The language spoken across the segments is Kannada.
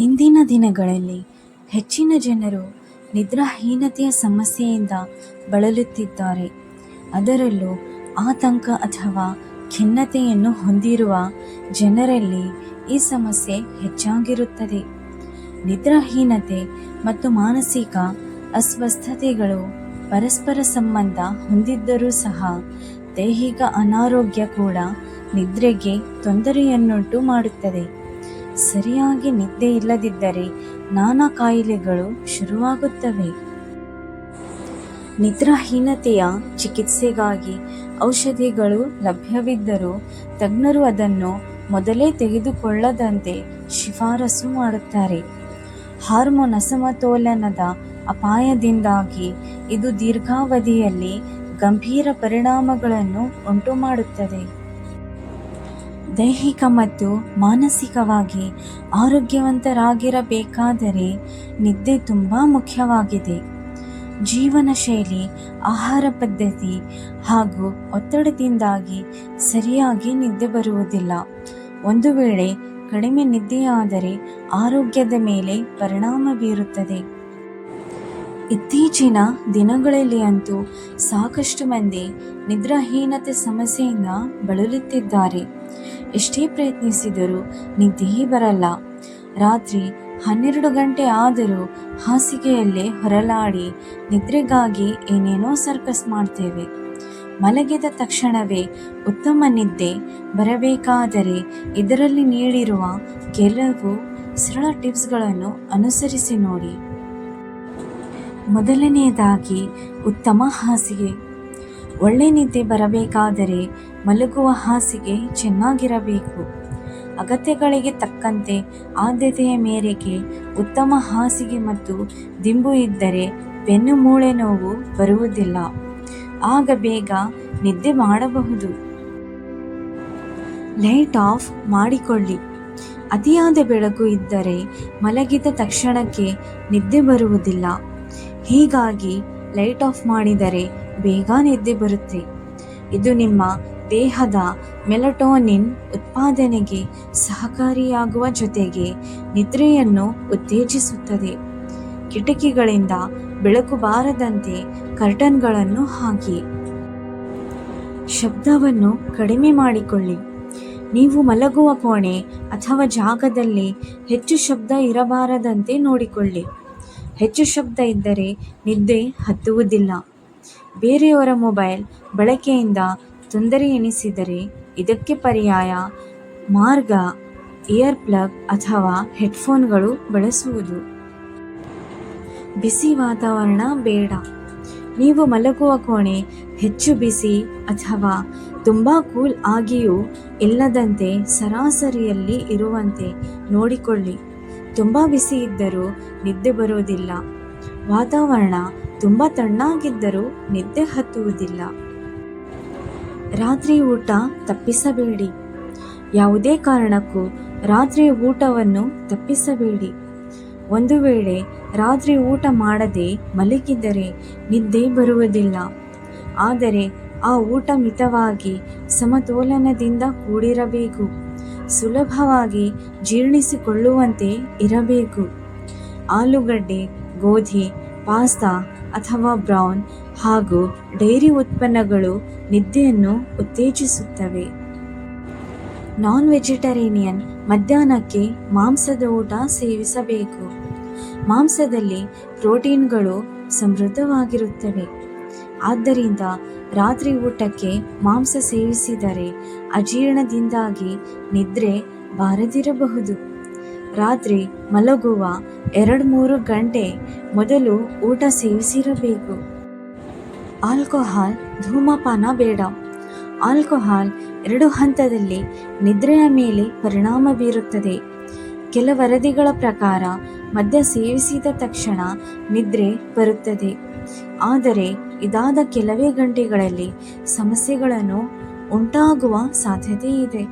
ಇಂದಿನ ದಿನಗಳಲ್ಲಿ ಹೆಚ್ಚಿನ ಜನರು ನಿದ್ರಾಹೀನತೆಯ ಸಮಸ್ಯೆಯಿಂದ ಬಳಲುತ್ತಿದ್ದಾರೆ. ಅದರಲ್ಲೂ ಆತಂಕ ಅಥವಾ ಖಿನ್ನತೆಯನ್ನು ಹೊಂದಿರುವ ಜನರಲ್ಲಿ ಈ ಸಮಸ್ಯೆ ಹೆಚ್ಚಾಗಿರುತ್ತದೆ. ನಿದ್ರಾಹೀನತೆ ಮತ್ತು ಮಾನಸಿಕ ಅಸ್ವಸ್ಥತೆಗಳು ಪರಸ್ಪರ ಸಂಬಂಧ ಹೊಂದಿದ್ದರೂ ಸಹ ದೈಹಿಕ ಅನಾರೋಗ್ಯ ಕೂಡ ನಿದ್ರೆಗೆ ತೊಂದರೆಯನ್ನುಂಟು ಮಾಡುತ್ತದೆ. ಸರಿಯಾಗಿ ನಿದ್ದೆ ಇಲ್ಲದಿದ್ದರೆ ನಾನಾ ಕಾಯಿಲೆಗಳು ಶುರುವಾಗುತ್ತವೆ. ನಿದ್ರಾಹೀನತೆಯ ಚಿಕಿತ್ಸೆಗಾಗಿ ಔಷಧಿಗಳು ಲಭ್ಯವಿದ್ದರೂ ತಜ್ಞರು ಅದನ್ನು ಮೊದಲೇ ತೆಗೆದುಕೊಳ್ಳದಂತೆ ಶಿಫಾರಸು ಮಾಡುತ್ತಾರೆ. ಹಾರ್ಮೋನ್ ಅಸಮತೋಲನದ ಅಪಾಯದಿಂದಾಗಿ ಇದು ದೀರ್ಘಾವಧಿಯಲ್ಲಿ ಗಂಭೀರ ಪರಿಣಾಮಗಳನ್ನು ಉಂಟುಮಾಡುತ್ತದೆ. ದೈಹಿಕ ಮತ್ತು ಮಾನಸಿಕವಾಗಿ ಆರೋಗ್ಯವಂತರಾಗಿರಬೇಕಾದರೆ ನಿದ್ದೆ ತುಂಬ ಮುಖ್ಯವಾಗಿದೆ. ಜೀವನ ಶೈಲಿ, ಆಹಾರ ಪದ್ಧತಿ ಹಾಗೂ ಒತ್ತಡದಿಂದಾಗಿ ಸರಿಯಾಗಿ ನಿದ್ದೆ ಬರುವುದಿಲ್ಲ. ಒಂದು ವೇಳೆ ಕಡಿಮೆ ನಿದ್ದೆಯಾದರೆ ಆರೋಗ್ಯದ ಮೇಲೆ ಪರಿಣಾಮ ಬೀರುತ್ತದೆ. ಇತ್ತೀಚಿನ ದಿನಗಳಲ್ಲಿ ಅಂತೂ ಸಾಕಷ್ಟು ಮಂದಿ ನಿದ್ರಾಹೀನತೆ ಸಮಸ್ಯೆಯಿಂದ ಬಳಲುತ್ತಿದ್ದಾರೆ. ಎಷ್ಟೇ ಪ್ರಯತ್ನಿಸಿದರೂ ನಿದ್ದೆಯೇ ಬರಲ್ಲ. ರಾತ್ರಿ ಹನ್ನೆರಡು ಗಂಟೆ ಆದರೂ ಹಾಸಿಗೆಯಲ್ಲೇ ಹೊರಲಾಡಿ ನಿದ್ರೆಗಾಗಿ ಏನೇನೋ ಸರ್ಕಸ್ ಮಾಡ್ತೇವೆ. ಮಲಗಿದ ತಕ್ಷಣವೇ ಉತ್ತಮ ನಿದ್ದೆ ಬರಬೇಕಾದರೆ ಇದರಲ್ಲಿ ನೀಡಿರುವ ಕೆಲವು ಸರಳ ಟಿಪ್ಸ್ಗಳನ್ನು ಅನುಸರಿಸಿ ನೋಡಿ. ಮೊದಲನೆಯದಾಗಿ ಉತ್ತಮ ಹಾಸಿಗೆ. ಒಳ್ಳೆ ನಿದ್ದೆ ಬರಬೇಕಾದರೆ ಮಲಗುವ ಹಾಸಿಗೆ ಚೆನ್ನಾಗಿರಬೇಕು. ಅಗತ್ಯಗಳಿಗೆ ತಕ್ಕಂತೆ ಆದ್ಯತೆಯ ಮೇರೆಗೆ ಉತ್ತಮ ಹಾಸಿಗೆ ಮತ್ತು ದಿಂಬು ಇದ್ದರೆ ಬೆನ್ನು ಮೂಳೆ ನೋವು ಬರುವುದಿಲ್ಲ. ಆಗ ಬೇಗ ನಿದ್ದೆ ಮಾಡಬಹುದು. ಲೈಟ್ ಆಫ್ ಮಾಡಿಕೊಳ್ಳಿ. ಅತಿಯಾದ ಬೆಳಕು ಇದ್ದರೆ ಮಲಗಿದ ತಕ್ಷಣಕ್ಕೆ ನಿದ್ದೆ ಬರುವುದಿಲ್ಲ. ಹೀಗಾಗಿ ಲೈಟ್ ಆಫ್ ಮಾಡಿದರೆ ಬೇಗ ನಿದ್ದೆ ಬರುತ್ತೆ. ಇದು ನಿಮ್ಮ ದೇಹದ ಮೆಲಟೋನಿನ್ ಉತ್ಪಾದನೆಗೆ ಸಹಕಾರಿಯಾಗುವ ಜೊತೆಗೆ ನಿದ್ರೆಯನ್ನು ಉತ್ತೇಜಿಸುತ್ತದೆ. ಕಿಟಕಿಗಳಿಂದ ಬೆಳಕು ಬಾರದಂತೆ ಕರ್ಟನ್ಗಳನ್ನು ಹಾಕಿ. ಶಬ್ದವನ್ನು ಕಡಿಮೆ ಮಾಡಿಕೊಳ್ಳಿ. ನೀವು ಮಲಗುವ ಕೋಣೆ ಅಥವಾ ಜಾಗದಲ್ಲಿ ಹೆಚ್ಚು ಶಬ್ದ ಇರಬಾರದಂತೆ ನೋಡಿಕೊಳ್ಳಿ. ಹೆಚ್ಚು ಶಬ್ದ ಇದ್ದರೆ ನಿದ್ದೆ ಹತ್ತುವುದಿಲ್ಲ. ಬೇರೆಯವರ ಮೊಬೈಲ್ ಬಳಕೆಯಿಂದ ತೊಂದರೆ ಎನಿಸಿದರೆ ಇದಕ್ಕೆ ಪರ್ಯಾಯ ಮಾರ್ಗ, ಇಯರ್ ಪ್ಲಗ್ ಅಥವಾ ಹೆಡ್ಫೋನ್ಗಳು ಬಳಸುವುದು. ಬಿಸಿ ವಾತಾವರಣ ಬೇಡ. ನೀವು ಮಲಗುವ ಕೋಣೆ ಹೆಚ್ಚು ಬಿಸಿ ಅಥವಾ ತುಂಬ ಕೂಲ್ ಆಗಿಯೂ ಇಲ್ಲದಂತೆ ಸರಾಸರಿಯಲ್ಲಿ ಇರುವಂತೆ ನೋಡಿಕೊಳ್ಳಿ. ತುಂಬ ಬಿಸಿ ಇದ್ದರೂ ನಿದ್ದೆ ಬರುವುದಿಲ್ಲ. ವಾತಾವರಣ ತುಂಬ ತಣ್ಣಾಗಿದ್ದರೂ ನಿದ್ದೆ ಹತ್ತುವುದಿಲ್ಲ. ರಾತ್ರಿ ಊಟ ತಪ್ಪಿಸಬೇಡಿ. ಯಾವುದೇ ಕಾರಣಕ್ಕೂ ರಾತ್ರಿ ಊಟವನ್ನು ತಪ್ಪಿಸಬೇಡಿ. ಒಂದು ವೇಳೆ ರಾತ್ರಿ ಊಟ ಮಾಡದೆ ಮಲಗಿದರೆ ನಿದ್ದೆ ಬರುವುದಿಲ್ಲ. ಆದರೆ ಆ ಊಟ ಮಿತವಾಗಿ ಸಮತೋಲನದಿಂದ ಕೂಡಿರಬೇಕು. ಸುಲಭವಾಗಿ ಜೀರ್ಣಿಸಿಕೊಳ್ಳುವಂತೆ ಇರಬೇಕು. ಆಲೂಗಡ್ಡೆ, ಗೋಧಿ, ಪಾಸ್ತಾ ಅಥವಾ ಬ್ರೌನ್ ಹಾಗೂ ಡೈರಿ ಉತ್ಪನ್ನಗಳು ನಿದ್ದೆಯನ್ನು ಉತ್ತೇಜಿಸುತ್ತವೆ. ನಾನ್ ವೆಜಿಟರೇನಿಯನ್ ಮಧ್ಯಾಹ್ನಕ್ಕೆ ಮಾಂಸದ ಊಟ ಸೇವಿಸಬೇಕು. ಮಾಂಸದಲ್ಲಿ ಪ್ರೋಟೀನ್ಗಳು ಸಮೃದ್ಧವಾಗಿರುತ್ತವೆ. ಆದ್ದರಿಂದ ರಾತ್ರಿ ಊಟಕ್ಕೆ ಮಾಂಸ ಸೇವಿಸಿದರೆ ಅಜೀರ್ಣದಿಂದಾಗಿ ನಿದ್ರೆ ಬಾರದಿರಬಹುದು. ರಾತ್ರಿ ಮಲಗುವ ಎರಡು ಮೂರು ಗಂಟೆ ಮೊದಲು ಊಟ ಸೇವಿಸಿರಬೇಕು. ಆಲ್ಕೋಹಾಲ್ ಧೂಮಪಾನ ಬೇಡ. ಆಲ್ಕೋಹಾಲ್ ಎರಡು ಹಂತದಲ್ಲಿ ನಿದ್ರೆಯ ಮೇಲೆ ಪರಿಣಾಮ ಬೀರುತ್ತದೆ. ಕೆಲ ವರದಿಗಳ ಪ್ರಕಾರ ಮದ್ಯ ಸೇವಿಸಿದ ತಕ್ಷಣ ನಿದ್ರೆ ಬರುತ್ತದೆ. ಆದರೆ ಇದಾದ ಕೆಲವೇ ಗಂಟೆಗಳಲ್ಲಿ ಸಮಸ್ಯೆಗಳನ್ನು ಉಂಟಾಗುವ ಸಾಧ್ಯತೆ ಇದೆ.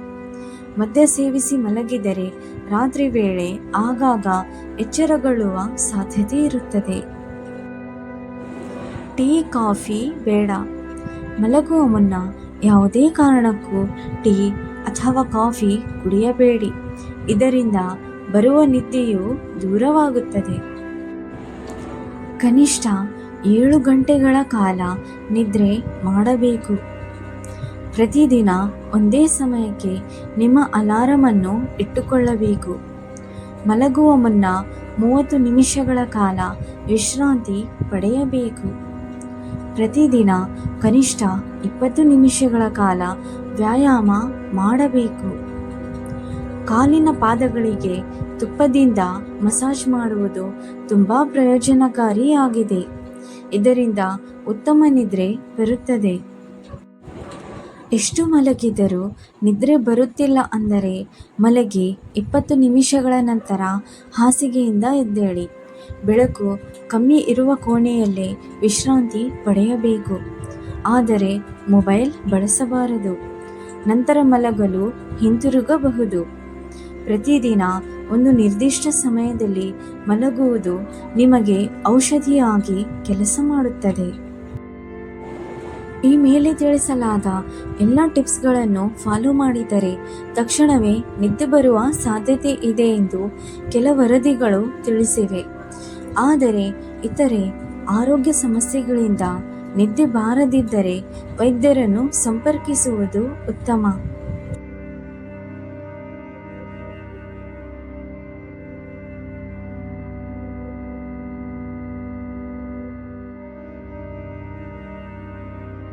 ಮದ್ಯ ಸೇವಿಸಿ ಮಲಗಿದರೆ ರಾತ್ರಿ ವೇಳೆ ಆಗಾಗ ಎಚ್ಚರಗೊಳ್ಳುವ ಸಾಧ್ಯತೆ ಇರುತ್ತದೆ. ಟೀ, ಕಾಫಿ ಬೇಡ. ಮಲಗುವ ಮುನ್ನ ಯಾವುದೇ ಕಾರಣಕ್ಕೂ ಟೀ ಅಥವಾ ಕಾಫಿ ಕುಡಿಯಬೇಡಿ. ಇದರಿಂದ ಬರುವ ನಿದ್ದೆಯು ದೂರವಾಗುತ್ತದೆ. ಕನಿಷ್ಠ ಏಳು ಗಂಟೆಗಳ ಕಾಲ ನಿದ್ರೆ ಮಾಡಬೇಕು. ಪ್ರತಿದಿನ ಒಂದೇ ಸಮಯಕ್ಕೆ ನಿಮ್ಮ ಅಲಾರಮನ್ನು ಇಟ್ಟುಕೊಳ್ಳಬೇಕು. ಮಲಗುವ ಮುನ್ನ ಮೂವತ್ತು ನಿಮಿಷಗಳ ಕಾಲ ವಿಶ್ರಾಂತಿ ಪಡೆಯಬೇಕು. ಪ್ರತಿದಿನ ಕನಿಷ್ಠ ಇಪ್ಪತ್ತು ನಿಮಿಷಗಳ ಕಾಲ ವ್ಯಾಯಾಮ ಮಾಡಬೇಕು. ಕಾಲಿನ ಪಾದಗಳಿಗೆ ತುಪ್ಪದಿಂದ ಮಸಾಜ್ ಮಾಡುವುದು ತುಂಬ ಪ್ರಯೋಜನಕಾರಿಯಾಗಿದೆ ಇದರಿಂದ ಉತ್ತಮ ನಿದ್ರೆ ಬರುತ್ತದೆ. ಎಷ್ಟು ಮಲಗಿದರೂ ನಿದ್ರೆ ಬರುತ್ತಿಲ್ಲ ಅಂದರೆ ಮಲಗಿ ಇಪ್ಪತ್ತು ನಿಮಿಷಗಳ ನಂತರ ಹಾಸಿಗೆಯಿಂದ ಎದ್ದೇಳಿ. ಬೆಳಕು ಕಮ್ಮಿ ಇರುವ ಕೋಣೆಯಲ್ಲೇ ವಿಶ್ರಾಂತಿ ಪಡೆಯಬೇಕು. ಆದರೆ ಮೊಬೈಲ್ ಬಳಸಬಾರದು. ನಂತರ ಮಲಗಲು ಹಿಂತಿರುಗಬಹುದು. ಪ್ರತಿದಿನ ಒಂದು ನಿರ್ದಿಷ್ಟ ಸಮಯದಲ್ಲಿ ಮಲಗುವುದು ನಿಮಗೆ ಔಷಧಿಯಾಗಿ ಕೆಲಸ ಮಾಡುತ್ತದೆ. ಈ ಮೇಲೆ ತಿಳಿಸಲಾದ ಎಲ್ಲ ಟಿಪ್ಸ್ಗಳನ್ನು ಫಾಲೋ ಮಾಡಿದರೆ ತಕ್ಷಣವೇ ನಿದ್ದೆ ಬರುವ ಸಾಧ್ಯತೆ ಇದೆ ಎಂದು ಕೆಲ ವರದಿಗಳು ತಿಳಿಸಿವೆ. ಆದರೆ ಇತರೆ ಆರೋಗ್ಯ ಸಮಸ್ಯೆಗಳಿಂದ ನಿದ್ದೆ ಬಾರದಿದ್ದರೆ ವೈದ್ಯರನ್ನು ಸಂಪರ್ಕಿಸುವುದು ಉತ್ತಮ.